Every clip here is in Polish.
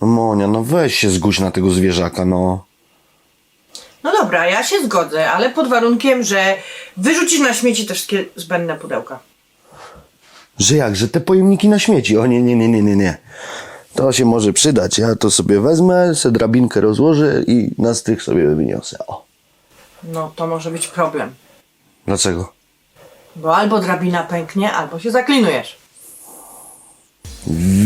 No Monia, no weź się zgódź na tego zwierzaka, no. No dobra, ja się zgodzę, ale pod warunkiem, że wyrzucisz na śmieci te wszystkie zbędne pudełka. Że jak, że te pojemniki na śmieci? O nie, nie, nie, nie, nie, nie. To się może przydać. Ja to sobie wezmę, se drabinkę rozłożę i na strych sobie wyniosę. O. No to może być problem. Dlaczego? Bo albo drabina pęknie, albo się zaklinujesz.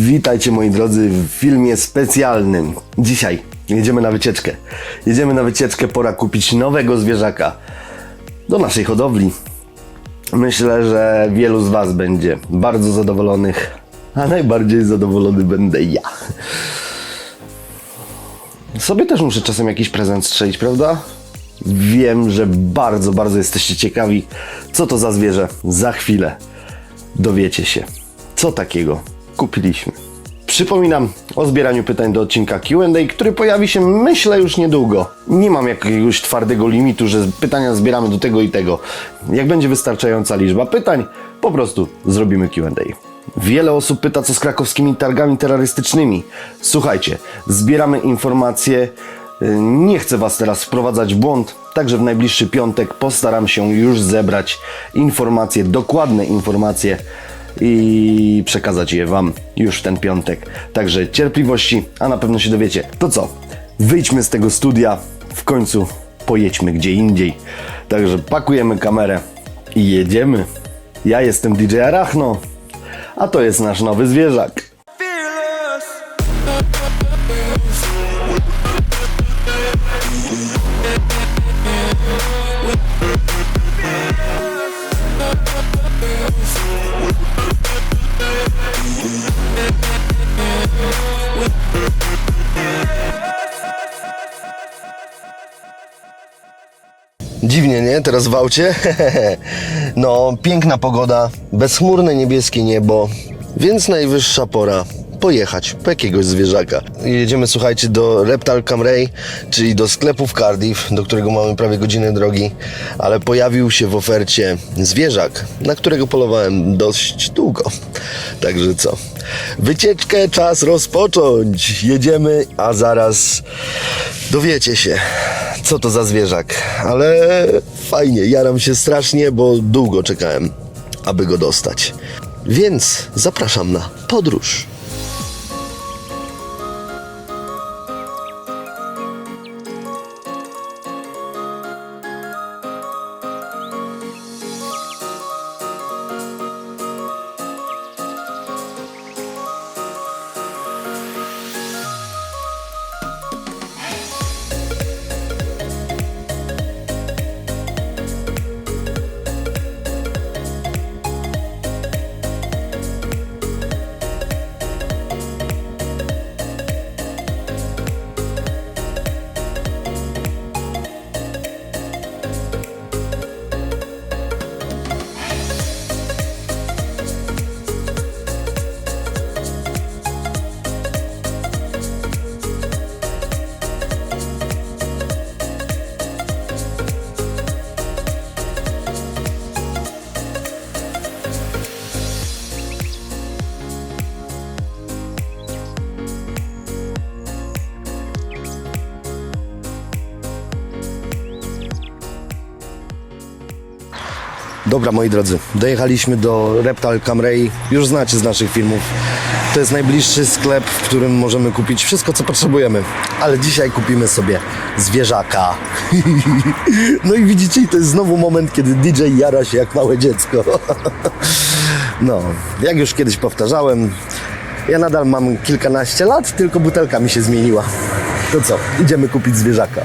Witajcie moi drodzy w filmie specjalnym. Dzisiaj jedziemy na wycieczkę. Jedziemy na wycieczkę, pora kupić nowego zwierzaka do naszej hodowli. Myślę, że wielu z Was będzie bardzo zadowolonych, a najbardziej zadowolony będę ja. Sobie też muszę czasem jakiś prezent strzelić, prawda? Wiem, że bardzo, bardzo jesteście ciekawi, co to za zwierzę. Za chwilę dowiecie się, co takiego kupiliśmy. Przypominam o zbieraniu pytań do odcinka QA, który pojawi się myślę już niedługo. Nie mam jakiegoś twardego limitu, że pytania zbieramy do tego i tego. Jak będzie wystarczająca liczba pytań, po prostu zrobimy QA. Wiele osób pyta, co z krakowskimi targami terrorystycznymi. Słuchajcie, zbieramy informacje. Y, Nie chcę Was teraz wprowadzać w błąd, także w najbliższy piątek postaram się już zebrać informacje, dokładne informacje i przekazać je Wam już w ten piątek. Także cierpliwości, a na pewno się dowiecie. To co? Wyjdźmy z tego studia, w końcu pojedźmy gdzie indziej. Także pakujemy kamerę i jedziemy. Ja jestem DJ Arachno, a to jest nasz nowy zwierzak. Dziwnie, nie? Teraz w aucie? no, piękna pogoda, bezchmurne niebieskie niebo, więc najwyższa pora pojechać po jakiegoś zwierzaka. Jedziemy, słuchajcie, do Reptile Camray, czyli do sklepu w Cardiff, do którego mamy prawie godzinę drogi, ale pojawił się w ofercie zwierzak, na którego polowałem dość długo. Także co? Wycieczkę czas rozpocząć. Jedziemy, a zaraz dowiecie się, co to za zwierzak. Ale fajnie, jaram się strasznie, bo długo czekałem, aby go dostać. Więc zapraszam na podróż. Dobra, moi drodzy, dojechaliśmy do Reptile Camray. Już znacie z naszych filmów. To jest najbliższy sklep, w którym możemy kupić wszystko, co potrzebujemy. Ale dzisiaj kupimy sobie zwierzaka. no i widzicie, to jest znowu moment, kiedy DJ jara się jak małe dziecko. no, jak już kiedyś powtarzałem, ja nadal mam kilkanaście lat, tylko butelka mi się zmieniła. To co, idziemy kupić zwierzaka.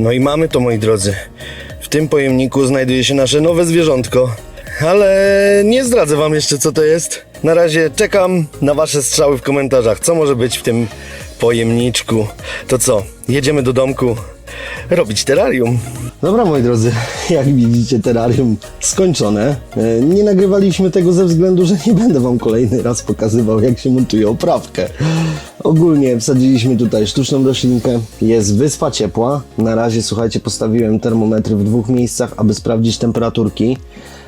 No i mamy to, moi drodzy. W tym pojemniku znajduje się nasze nowe zwierzątko. Ale nie zdradzę wam jeszcze, co to jest. Na razie czekam na wasze strzały w komentarzach, co może być w tym pojemniczku. To co, jedziemy do domku robić terrarium. Dobra, moi drodzy, jak widzicie, terrarium skończone. E, Nie nagrywaliśmy tego ze względu, że nie będę wam kolejny raz pokazywał, jak się montuje oprawkę. Ogólnie wsadziliśmy tutaj sztuczną roślinkę. Jest wyspa ciepła. Na razie, słuchajcie, postawiłem termometry w dwóch miejscach, aby sprawdzić temperaturki.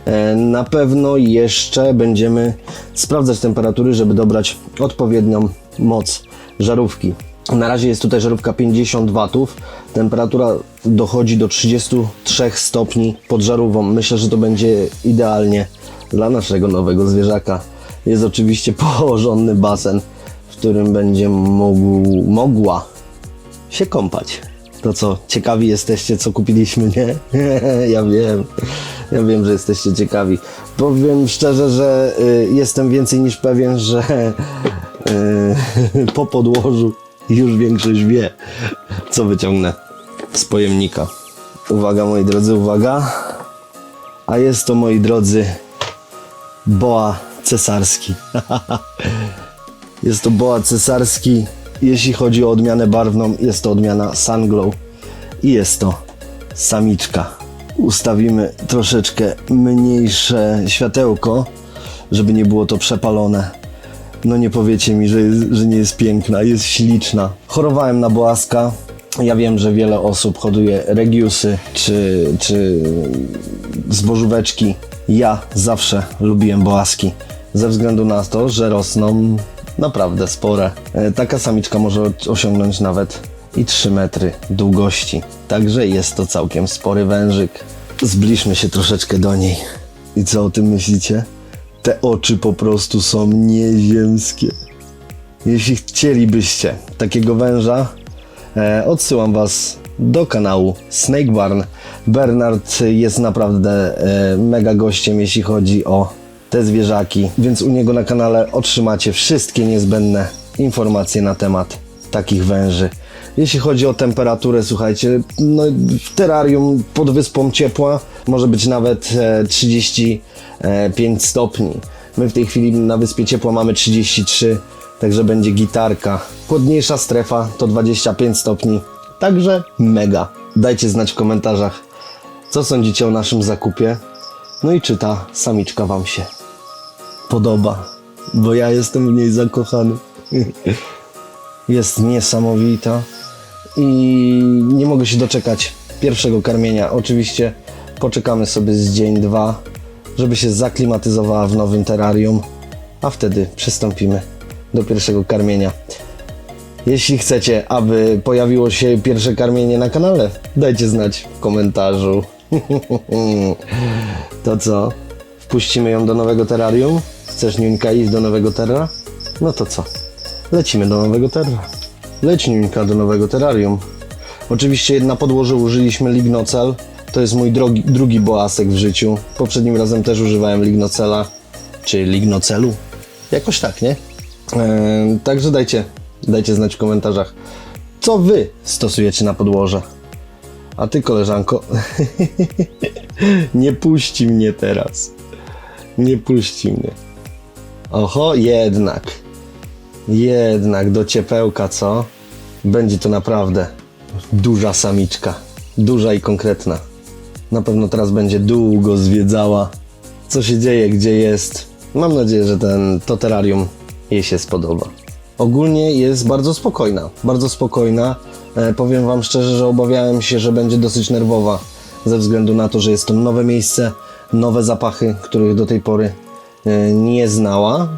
E, Na pewno jeszcze będziemy sprawdzać temperatury, żeby dobrać odpowiednią moc żarówki. Na razie jest tutaj żarówka 50 watów. Temperatura dochodzi do 33 stopni pod żarówką. Myślę, że to będzie idealnie dla naszego nowego zwierzaka. Jest oczywiście porządny basen, w którym będzie mógł, mogła się kąpać. To co, ciekawi jesteście, co kupiliśmy, nie? ja wiem, ja wiem, że jesteście ciekawi. Powiem szczerze, że y, jestem więcej niż pewien, że y, po podłożu już większość wie, co wyciągnę z pojemnika. Uwaga, moi drodzy, uwaga. A jest to, moi drodzy, boa cesarski. Jest to boa cesarski. Jeśli chodzi o odmianę barwną, jest to odmiana Sunglow i jest to samiczka. Ustawimy troszeczkę mniejsze światełko, żeby nie było to przepalone. No nie powiecie mi, że, jest, że nie jest piękna, jest śliczna. Chorowałem na boaska. Ja wiem, że wiele osób hoduje regiusy czy, czy zbożóweczki. Ja zawsze lubiłem boaski, ze względu na to, że rosną naprawdę spore. E, Taka samiczka może osiągnąć nawet i 3 metry długości. Także jest to całkiem spory wężyk. Zbliżmy się troszeczkę do niej. I co o tym myślicie? Te oczy po prostu są nieziemskie. Jeśli chcielibyście takiego węża, e, odsyłam Was do kanału Snake Barn. Bernard jest naprawdę e, mega gościem, jeśli chodzi o te zwierzaki, więc u niego na kanale otrzymacie wszystkie niezbędne informacje na temat takich węży. Jeśli chodzi o temperaturę, słuchajcie, no w terrarium pod wyspą ciepła może być nawet e, 35 stopni. My w tej chwili na wyspie ciepła mamy 33, także będzie gitarka. Chłodniejsza strefa to 25 stopni, także mega. Dajcie znać w komentarzach, co sądzicie o naszym zakupie. No i czy ta samiczka Wam się podoba, bo ja jestem w niej zakochany. Jest niesamowita i nie mogę się doczekać pierwszego karmienia. Oczywiście poczekamy sobie z dzień, dwa, żeby się zaklimatyzowała w nowym terrarium, a wtedy przystąpimy do pierwszego karmienia. Jeśli chcecie, aby pojawiło się pierwsze karmienie na kanale, dajcie znać w komentarzu. To co? Wpuścimy ją do nowego terrarium? Chcesz Niuńka iść do nowego terra? No to co? Lecimy do nowego terra. Leć Niuńka do nowego terrarium. Oczywiście na podłoże użyliśmy lignocel. To jest mój drogi, drugi boasek w życiu. Poprzednim razem też używałem lignocela, czy lignocelu. Jakoś tak, nie? Eee, także dajcie, dajcie znać w komentarzach, co wy stosujecie na podłoże. A ty, koleżanko, nie puści mnie teraz. Nie puści mnie. Oho, jednak. Jednak do ciepełka, co? Będzie to naprawdę duża samiczka. Duża i konkretna. Na pewno teraz będzie długo zwiedzała, co się dzieje, gdzie jest. Mam nadzieję, że ten to terrarium jej się spodoba. Ogólnie jest bardzo spokojna, bardzo spokojna. E, powiem Wam szczerze, że obawiałem się, że będzie dosyć nerwowa, ze względu na to, że jest to nowe miejsce, nowe zapachy, których do tej pory e, nie znała.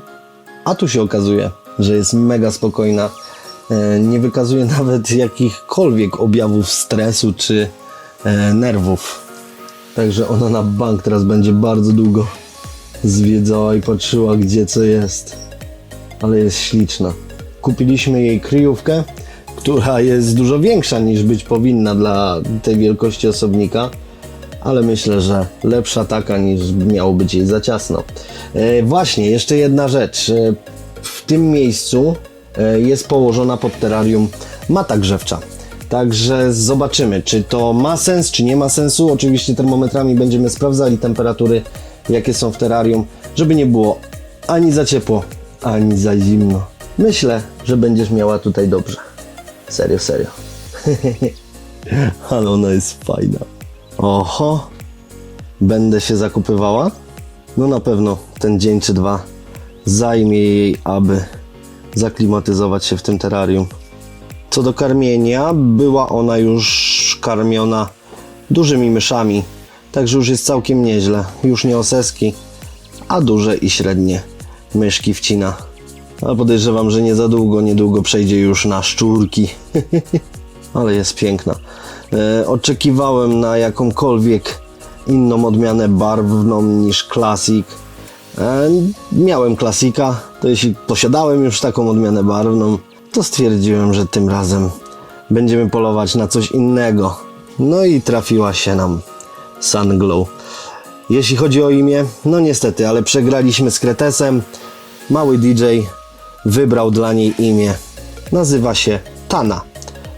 A tu się okazuje, że jest mega spokojna. E, nie wykazuje nawet jakichkolwiek objawów stresu czy e, nerwów. Także ona na bank teraz będzie bardzo długo zwiedzała i patrzyła, gdzie co jest. Ale jest śliczna. Kupiliśmy jej kryjówkę, która jest dużo większa niż być powinna dla tej wielkości osobnika ale myślę, że lepsza taka niż miało być jej za ciasno. E, właśnie, jeszcze jedna rzecz. E, w tym miejscu e, jest położona pod terrarium mata grzewcza. Także zobaczymy, czy to ma sens, czy nie ma sensu. Oczywiście termometrami będziemy sprawdzali temperatury, jakie są w terrarium, żeby nie było ani za ciepło, ani za zimno. Myślę, że będziesz miała tutaj dobrze. Serio, serio. Ale ona jest fajna. Oho, będę się zakupywała? No na pewno ten dzień czy dwa zajmie jej, aby zaklimatyzować się w tym terrarium. Co do karmienia, była ona już karmiona dużymi myszami, także już jest całkiem nieźle. Już nie oseski, a duże i średnie myszki wcina. Ale podejrzewam, że nie za długo, niedługo przejdzie już na szczurki. Ale jest piękna. E, oczekiwałem na jakąkolwiek inną odmianę barwną niż Classic. E, miałem klasika, to jeśli posiadałem już taką odmianę barwną, to stwierdziłem, że tym razem będziemy polować na coś innego. No i trafiła się nam Sunglow. Jeśli chodzi o imię, no niestety, ale przegraliśmy z Kretesem. Mały DJ wybrał dla niej imię. Nazywa się Tana.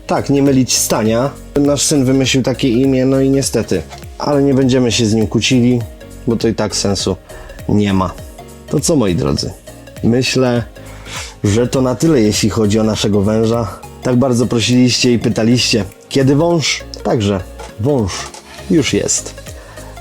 Tak, nie mylić Stania. Nasz syn wymyślił takie imię, no i niestety. Ale nie będziemy się z nim kłócili, bo to i tak sensu nie ma. To co, moi drodzy? Myślę, że to na tyle, jeśli chodzi o naszego węża. Tak bardzo prosiliście i pytaliście, kiedy wąż? Także wąż już jest.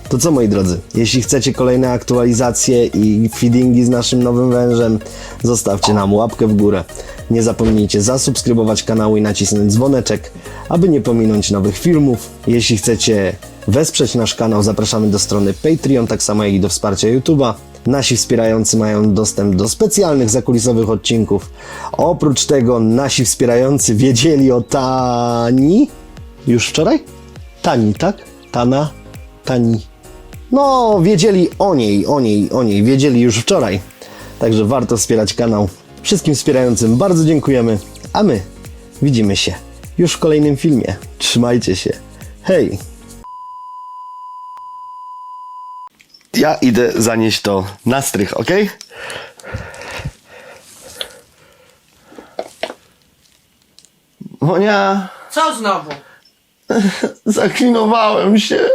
To co moi drodzy, jeśli chcecie kolejne aktualizacje i feedingi z naszym nowym wężem, zostawcie nam łapkę w górę. Nie zapomnijcie zasubskrybować kanału i nacisnąć dzwoneczek, aby nie pominąć nowych filmów. Jeśli chcecie wesprzeć nasz kanał, zapraszamy do strony Patreon, tak samo jak i do wsparcia YouTube'a. Nasi wspierający mają dostęp do specjalnych zakulisowych odcinków. Oprócz tego nasi wspierający wiedzieli o Tani już wczoraj? Tani, tak? Tana? Tani. No, wiedzieli o niej, o niej, o niej, wiedzieli już wczoraj. Także warto wspierać kanał. Wszystkim wspierającym bardzo dziękujemy, a my widzimy się już w kolejnym filmie. Trzymajcie się. Hej! Ja idę zanieść to na strych, ok? Monia, Co znowu? zaklinowałem się.